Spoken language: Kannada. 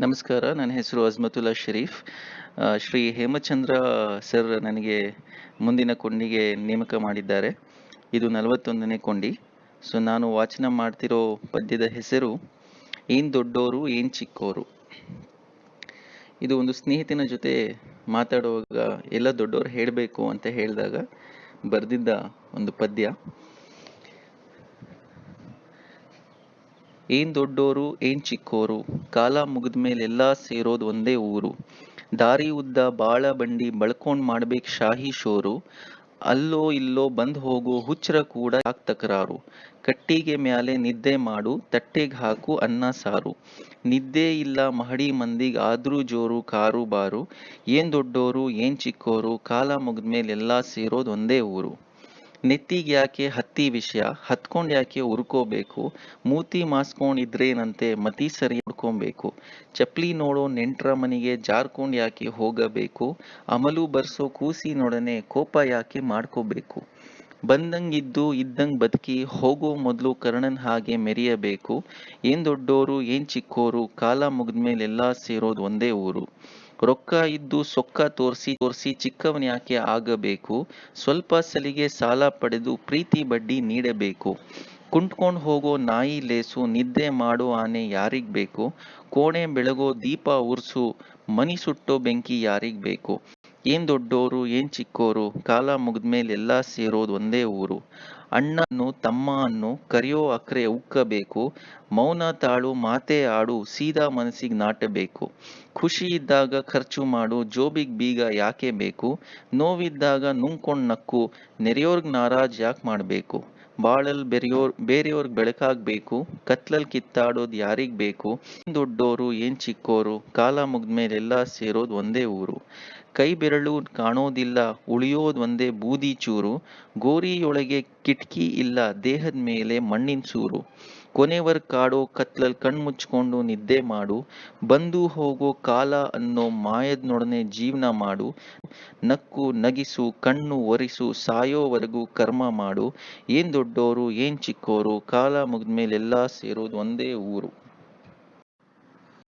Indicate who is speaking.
Speaker 1: ನಮಸ್ಕಾರ, ನನ್ನ ಹೆಸರು ಅಜ್ಮತುಲ್ಲಾ ಶರೀಫ್. ಶ್ರೀ ಹೇಮಚಂದ್ರ ಸರ್ ನನಗೆ ಮುಂದಿನ ಕೊಂಡಿಗೆ ನೇಮಕ ಮಾಡಿದ್ದಾರೆ. ಇದು ನಲವತ್ತೊಂದನೇ ಕೊಂಡಿ. ಸೊ ನಾನು ವಾಚನ ಮಾಡ್ತಿರೋ ಪದ್ಯದ ಹೆಸರು, ಏನು ದೊಡ್ಡೋರು, ಏನು ಚಿಕ್ಕೋರು. ಇದು ಒಂದು ಸ್ನೇಹಿತನ ಜೊತೆ ಮಾತಾಡುವಾಗ ಎಲ್ಲ ದೊಡ್ಡವರು ಹೇಳಬೇಕು ಅಂತ ಹೇಳಿದಾಗ ಬರೆದಿದ್ದ ಒಂದು ಪದ್ಯ. ಏನ್ ದೊಡ್ಡೋರು, ಏನ್ ಚಿಕ್ಕೋರು? ಕಾಲ ಎಲ್ಲಾ ಸೇರೋದು ಒಂದೇ ಊರು. ದಾರಿ ಉದ್ದ ಬಾಳ ಬಂಡಿ ಬಳ್ಕೊಂಡ್ ಮಾಡ್ಬೇಕ್ ಶಾಹಿ ಶೋರು. ಅಲ್ಲೋ ಇಲ್ಲೋ ಬಂದ್ ಹೋಗೋ ಹುಚ್ಚರ ಕೂಡ ಯಾಕ್ ತಕರಾರು? ಕಟ್ಟಿಗೆ ಮ್ಯಾಲೆ ನಿದ್ದೆ ಮಾಡು, ತಟ್ಟೆಗ್ ಹಾಕು ಅನ್ನ ಸಾರು. ನಿದ್ದೆ ಇಲ್ಲ ಮಹಡಿ ಮಂದಿಗ್ ಆದ್ರೂ ಜೋರು ಕಾರು ಬಾರು. ಏನ್ ದೊಡ್ಡೋರು, ಏನ್ ಚಿಕ್ಕೋರು, ಕಾಲ ಎಲ್ಲಾ ಸೇರೋದು ಒಂದೇ ಊರು. ನೆತ್ತಿಗ್ ಯಾಕೆ ಹತ್ತಿ ವಿಷಯ, ಹತ್ಕೊಂಡ್ ಯಾಕೆ ಉರ್ಕೋಬೇಕು, ಮೂತಿ ಮಾಸ್ಕೊಂಡಿದ್ರೇನಂತೆ ಮತಿ ಸರಿ ಹುಡ್ಕೊಬೇಕು, ಚಪ್ಲಿ ನೋಡೋ ನೆಂಟ್ರ ಮನೆಗೆ ಜಾರ್ಕೊಂಡ್ ಯಾಕೆ ಹೋಗಬೇಕು, ಅಮಲು ಬರ್ಸೋ ಕೂಸಿನೊಡನೆ ಕೋಪ ಯಾಕೆ ಮಾಡ್ಕೋಬೇಕು, ಬಂದಂಗಿದ್ದು ಇದ್ದಂಗ್ ಬದುಕಿ ಹೋಗೋ ಮೊದ್ಲು ಕರ್ಣನ್ ಹಾಗೆ ಮೆರೆಯಬೇಕು, ಏನ್ ದೊಡ್ಡೋರು, ಏನ್ ಚಿಕ್ಕೋರು, ಕಾಲ ಮುಗಿದ್ಮೇಲೆ ಎಲ್ಲಾ ಸೇರೋದು ಒಂದೇ ಊರು. ರೊಕ್ಕ ಇದ್ದು ಸೊಕ್ಕ ತೋರ್ಸಿ, ತೋರಿಸಿ ಚಿಕ್ಕವನ್ಯಾಕೆ ಆಗಬೇಕು? ಸ್ವಲ್ಪ ಸಲಿಗೆ ಸಾಲ ಪಡೆದು ಪ್ರೀತಿ ಬಡ್ಡಿ ನೀಡಬೇಕು. ಕುಂಟ್ಕೊಂಡು ಹೋಗೋ ನಾಯಿ ಲೇಸು, ನಿದ್ದೆ ಮಾಡೋ ಆನೆ ಯಾರಿಗ್ ಬೇಕು ಕೋಣೆ ಬೆಳಗೋ ದೀಪ ಉರ್ಸು, ಮನಿ ಸುಟ್ಟೋ ಬೆಂಕಿ ಯಾರಿಗ್ ಬೇಕು ಏನ್ ದೊಡ್ಡೋರು, ಏನ್ ಚಿಕ್ಕೋರು, ಕಾಲ ಮುಗಿದ್ಮೇಲೆ ಎಲ್ಲ ಸೇರೋದು ಒಂದೇ ಊರು. ಅಣ್ಣನ್ನು ತಮ್ಮ ಅನ್ನು ಕರೆಯೋ ಅಕ್ರೆ ಉಕ್ಕಬೇಕು, ಮೌನ ತಾಳು, ಮಾತೆ ಆಡು, ಸೀದಾ ಮನಸ್ಸಿಗೆ ನಾಟಬೇಕು. ಖುಷಿ ಇದ್ದಾಗ ಖರ್ಚು ಮಾಡು, ಜೋಬಿಗ್ ಬೀಗ ಯಾಕೆ ಬೇಕು? ನೋವಿದ್ದಾಗ ನುಂಗ್ಕೊಂಡ್ ನಕ್ಕು, ನೆರೆಯೋರ್ಗ್ ನಾರಾಜ್ ಯಾಕ್ ಮಾಡಬೇಕು? ಬಾಳಲ್ ಬೆರೆಯೋರ್ ಬೇರೆಯವ್ರಿಗೆ ಬೆಳಕಾಗ್ಬೇಕು, ಕತ್ಲಲ್ ಕಿತ್ತಾಡೋದು ಯಾರಿಗ್ ಬೇಕು? ದೊಡ್ಡೋರು, ಏನ್ ಚಿಕ್ಕೋರು, ಕಾಲ ಮುಗ್ದ್ಮೇಲೆ ಎಲ್ಲಾ ಸೇರೋದ್ ಒಂದೇ ಊರು. ಕೈ ಬೆರಳು ಕಾಣೋದಿಲ್ಲ, ಉಳಿಯೋದ್ ಒಂದೇ ಬೂದಿ ಚೂರು, ಗೋರಿಯೊಳಗೆ ಕಿಟಕಿ ಇಲ್ಲ ದೇಹದ ಮೇಲೆ ಮಣ್ಣಿನ ಸೂರು. ಕೊನೆವರ್ ಕಾಡೋ ಕತ್ಲಲ್ ಕಣ್ ಮುಚ್ಕೊಂಡು ನಿದ್ದೆ ಮಾಡು, ಬಂದು ಹೋಗೋ ಕಾಲ ಅನ್ನೋ ಮಾಯದ್ನೊಡನೆ ಜೀವನ ಮಾಡು. ನಕ್ಕು ನಗಿಸು, ಕಣ್ಣು ಒರಿಸು, ಸಾಯೋವರೆಗೂ ಕರ್ಮ ಮಾಡು. ಏನ್ ದೊಡ್ಡೋರು, ಏನ್ ಚಿಕ್ಕೋರು, ಕಾಲ ಮುಗಿದ್ಮೇಲೆಲ್ಲ ಸೇರೋದು ಒಂದೇ ಊರು.